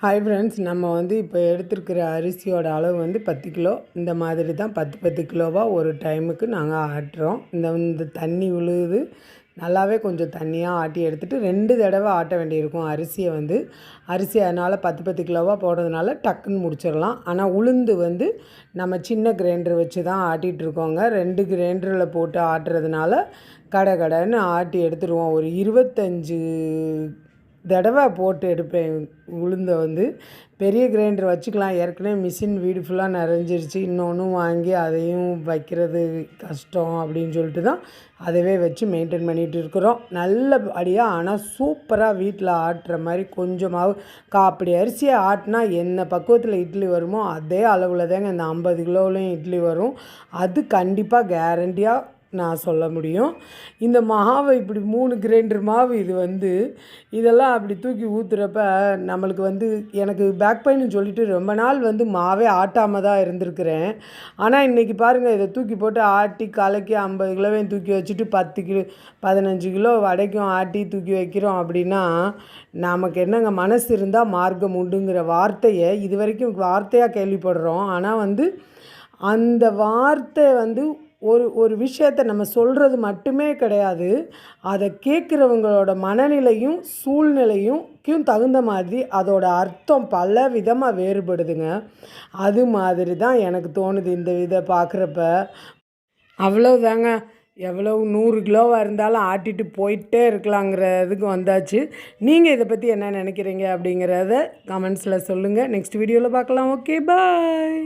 Hi friends நம்ம வந்து இப்போ எடுத்துருக்கிற அரிசியோட அளவு வந்து பத்து கிலோ. இந்த மாதிரி தான் பத்து பத்து கிலோவாக ஒரு டைமுக்கு நாங்கள் ஆட்டுறோம். இந்த இந்த தண்ணி விழுது நல்லாவே கொஞ்சம் தண்ணியாக ஆட்டி எடுத்துகிட்டு ரெண்டு தடவை ஆட்ட வேண்டியிருக்கும் அரிசியை வந்து. அரிசி அதனால் பத்து பத்து கிலோவாக போடுறதுனால டக்குன்னு முடிச்சிடலாம். ஆனால் உளுந்து வந்து நம்ம சின்ன கிரைண்டர் வச்சு தான் ஆட்டிகிட்ருக்கோங்க ரெண்டு கிரைண்டரில் போட்டு ஆட்டுறதுனால கடை கடைன்னு ஆட்டி எடுத்துருவோம். ஒரு இருபத்தஞ்சு தடவை போட்டு எடுப்பேன். உளுந்தை வந்து பெரிய கிரைண்டர் வச்சுக்கலாம். ஏற்கனவே மிஷின் வீடு ஃபுல்லாக நிறைஞ்சிருச்சு. இன்னொன்றும் வாங்கி அதையும் வைக்கிறது கஷ்டம் அப்படின்னு சொல்லிட்டு தான் அதவே வச்சு மெயின்டைன் பண்ணிகிட்டு இருக்கிறோம். நல்ல அடியாக ஆனால் சூப்பராக வீட்டில் ஆட்டுற மாதிரி கொஞ்சமாவது காப்படி அரிசியை ஆட்டினா என்ன பக்குவத்தில் இட்லி வருமோ அதே அளவில் தாங்க இந்த ஐம்பது கிலோவிலையும் இட்லி வரும். அது கண்டிப்பாக கேரண்டியாக நான் சொல்ல முடியும். இந்த மாவை இப்படி மூணு கிரைண்டர் மாவு இது வந்து இதெல்லாம் அப்படி தூக்கி ஊற்றுறப்ப நம்மளுக்கு வந்து எனக்கு பேக் பெயின்னு சொல்லிட்டு ரொம்ப நாள் வந்து மாவே ஆட்டாமல் தான் இருந்திருக்கிறேன். ஆனால் இன்றைக்கி பாருங்கள் இதை தூக்கி போட்டு ஆட்டி கலக்கி ஐம்பது கிலோவையும் தூக்கி வச்சுட்டு பத்து கிலோ பதினஞ்சு கிலோ வடைக்கும் ஆட்டி தூக்கி வைக்கிறோம் அப்படின்னா நமக்கு என்னங்க மனசு இருந்தால் மார்க்கம் உண்டுங்கிற வார்த்தையை இது வரைக்கும் வார்த்தையாக கேள்விப்படுறோம். ஆனால் வந்து அந்த வார்த்தை வந்து ஒரு ஒரு விஷயத்தை நம்ம சொல்கிறது மட்டுமே கிடையாது. அதை கேட்குறவங்களோட மனநிலையும் சூழ்நிலையும் தகுந்த மாதிரி அதோட அர்த்தம் பல விதமாக வேறுபடுதுங்க. அது மாதிரி தான் எனக்கு தோணுது இந்த விதை பார்க்குறப்ப. அவ்வளோதாங்க எவ்வளோ நூறு கிலோவாக இருந்தாலும் ஆட்டிட்டு போயிட்டே இருக்கலாங்கிறதுக்கு வந்தாச்சு. நீங்கள் இதை பற்றி என்ன நினைக்கிறீங்க அப்படிங்கிறத கமெண்ட்ஸில் சொல்லுங்கள் நெக்ஸ்ட் வீடியோவில் பார்க்கலாம். Okay bye.